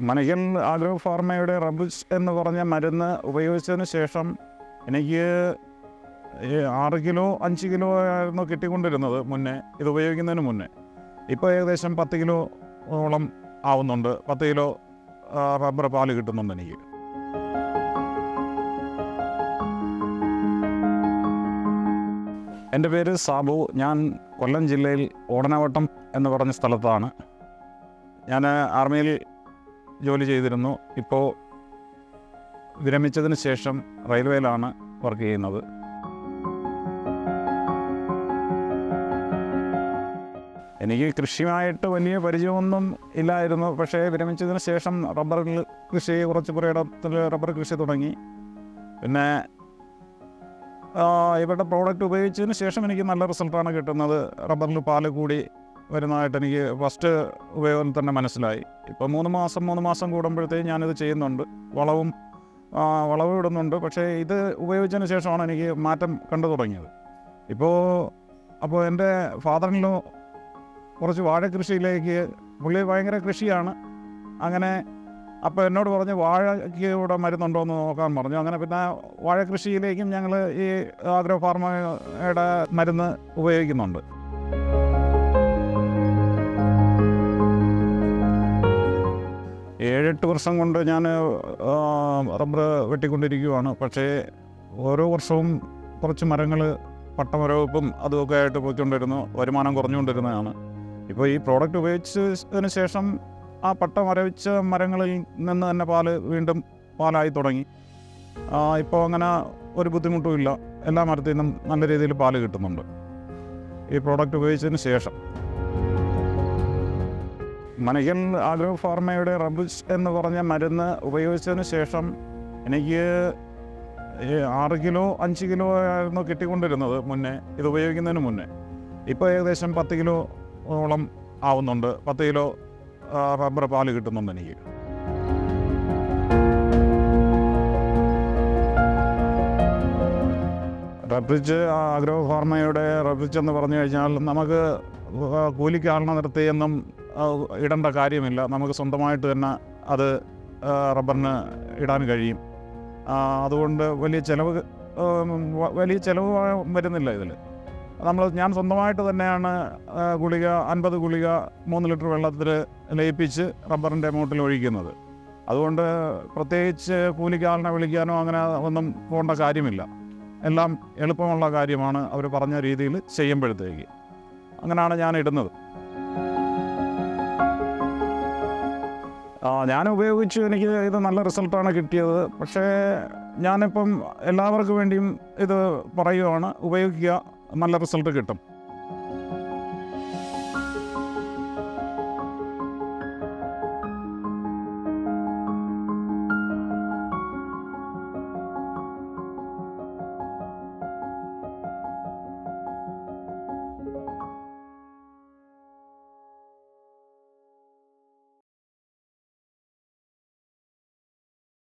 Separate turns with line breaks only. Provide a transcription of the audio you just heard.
മനയ്ക്കൽ agro ഫാർമയുടെ റബിസ് എന്ന് പറഞ്ഞ മരുന്ന് ഉപയോഗിച്ചതിന് ശേഷം എനിക്ക് ആറ് കിലോ അഞ്ച് കിലോ ആയിരുന്നു കിട്ടിക്കൊണ്ടിരുന്നത് മുന്നേ. ഇത് ഉപയോഗിക്കുന്നതിന് മുന്നേ. ഇപ്പോൾ ഏകദേശം പത്ത് കിലോ ഓളം ആവുന്നുണ്ട്. പത്ത് കിലോ റബ്ബർ പാൽ കിട്ടുന്നുണ്ട് എനിക്ക്. എന്റെ പേര് സാബു. ഞാൻ കൊല്ലം ജില്ലയിൽ ഓടനവട്ടം എന്ന് പറഞ്ഞ സ്ഥലത്താണ്. ഞാൻ ആർമിയിൽ ജോലി ചെയ്തിരുന്നു. ഇപ്പോൾ വിരമിച്ചതിന് ശേഷം റെയിൽവേയിലാണ് വർക്ക് ചെയ്യുന്നത്. എനിക്ക് കൃഷിയുമായിട്ട് വലിയ പരിചയമൊന്നും ഇല്ലായിരുന്നു. പക്ഷേ വിരമിച്ചതിന് ശേഷം റബ്ബർ കൃഷി കുറച്ച് പുരയിടത്തിൽ റബ്ബർ കൃഷി തുടങ്ങി. പിന്നെ ഇവരുടെ പ്രോഡക്റ്റ് ഉപയോഗിച്ചതിന് ശേഷം എനിക്ക് നല്ല റിസൾട്ടാണ് കിട്ടുന്നത്. റബ്ബറിൽ പാൽ കൂടി വരുന്നതായിട്ട് എനിക്ക് ഫസ്റ്റ് ഉപയോഗം തന്നെ മനസ്സിലായി. ഇപ്പോൾ മൂന്ന് മാസം മൂന്ന് മാസം കൂടുമ്പോഴത്തേക്കും ഞാനിത് ചെയ്യുന്നുണ്ട്. വളവും വളവും ഇടുന്നുണ്ട്. പക്ഷേ ഇത് ഉപയോഗിച്ചതിന് ശേഷമാണ് എനിക്ക് മാറ്റം കണ്ടു തുടങ്ങിയത്. ഇപ്പോൾ അപ്പോൾ എന്റെ ഫാദറിനിലോ കുറച്ച് വാഴ കൃഷിയിലേക്ക് പുള്ളി ഭയങ്കര കൃഷിയാണ്. അങ്ങനെ അപ്പോൾ എന്നോട് പറഞ്ഞ് വാഴയ്ക്ക് ഇവിടെ മരുന്നുണ്ടോ എന്ന് നോക്കാൻ പറഞ്ഞു. അങ്ങനെ പിന്നെ വാഴ കൃഷിയിലേക്കും ഞങ്ങൾ ഈ ആഗ്രോ ഫാർമയുടെ മരുന്ന് ഉപയോഗിക്കുന്നുണ്ട്. വർഷം കൊണ്ട് ഞാൻ റബ്ബർ വെട്ടിക്കൊണ്ടിരിക്കുകയാണ് പക്ഷേ ഓരോ വർഷവും കുറച്ച് മരങ്ങൾ പട്ടമരവും അതുമൊക്കെ ആയിട്ട് പോയിക്കൊണ്ടിരുന്നു. വരുമാനം കുറഞ്ഞുകൊണ്ടിരുന്നതാണ്. ഇപ്പോൾ ഈ പ്രോഡക്റ്റ് ഉപയോഗിച്ചതിന് ശേഷം ആ പട്ട മരവിച്ച മരങ്ങളിൽ നിന്ന് തന്നെ പാൽ വീണ്ടും പാലായി തുടങ്ങി. ഇപ്പോൾ അങ്ങനെ ഒരു ബുദ്ധിമുട്ടുമില്ല എല്ലാ മരത്തിൽ നിന്നും നല്ല രീതിയിൽ പാൽ കിട്ടുന്നുണ്ട്. ഈ പ്രോഡക്റ്റ് ഉപയോഗിച്ചതിന് ശേഷം. മനയ്ക്കൽ ആലോ ഫാർമയുടെ റബുസ് എന്ന് പറഞ്ഞ മരുന്ന് ഉപയോഗിച്ചതിന് ശേഷം എനിക്ക് ആറ് കിലോ അഞ്ച് കിലോ ആയിരുന്നു കിട്ടിക്കൊണ്ടിരുന്നത് മുന്നേ. ഇത് ഉപയോഗിക്കുന്നതിന് മുന്നേ. ഇപ്പോൾ ഏകദേശം പത്ത് കിലോ ഓളം ആവുന്നുണ്ട്. പത്ത് കിലോ റബ്ബർ പാൽ കിട്ടുന്നുണ്ട് എനിക്ക്. റബ്രിച്ച് ആഗ്രോ ഫാർമയുടെ റബ്രിച്ച് എന്ന് പറഞ്ഞു കഴിഞ്ഞാൽ നമുക്ക് കൂലിക്ക് നിർത്തിയൊന്നും ഇടേണ്ട കാര്യമില്ല. നമുക്ക് സ്വന്തമായിട്ട് തന്നെ അത് റബ്ബറിന് ഇടാൻ കഴിയും. അതുകൊണ്ട് വലിയ ചിലവ് വലിയ ചിലവ് വരുന്നില്ല ഇതിൽ നമ്മൾ ഞാൻ സ്വന്തമായിട്ട് തന്നെയാണ് ഗുളിക അൻപത് ഗുളിക മൂന്ന് ലിറ്റർ വെള്ളത്തിൽ ലയിപ്പിച്ച് റബ്ബറിന്റെ മൂട്ടിൽ ഒഴിക്കുന്നത്. അതുകൊണ്ട് പ്രത്യേകിച്ച് കൂലിക്കാലിനെ വിളിക്കാനോ അങ്ങനെ ഒന്നും പോകേണ്ട കാര്യമില്ല. എല്ലാം എളുപ്പമുള്ള കാര്യമാണ് അവർ പറഞ്ഞ രീതിയിൽ ചെയ്യുമ്പോഴത്തേക്ക്. അങ്ങനെയാണ് ഞാൻ ഇടുന്നത്. ഞാൻ ഉപയോഗിച്ചു എനിക്ക് ഇത് നല്ല റിസൾട്ടാണ് കിട്ടിയത്. പക്ഷേ ഞാനിപ്പം എല്ലാവർക്കും വേണ്ടിയും ഇത് പറയുവാണ്. ഉപയോഗിക്കുക നല്ല റിസൾട്ട് കിട്ടും.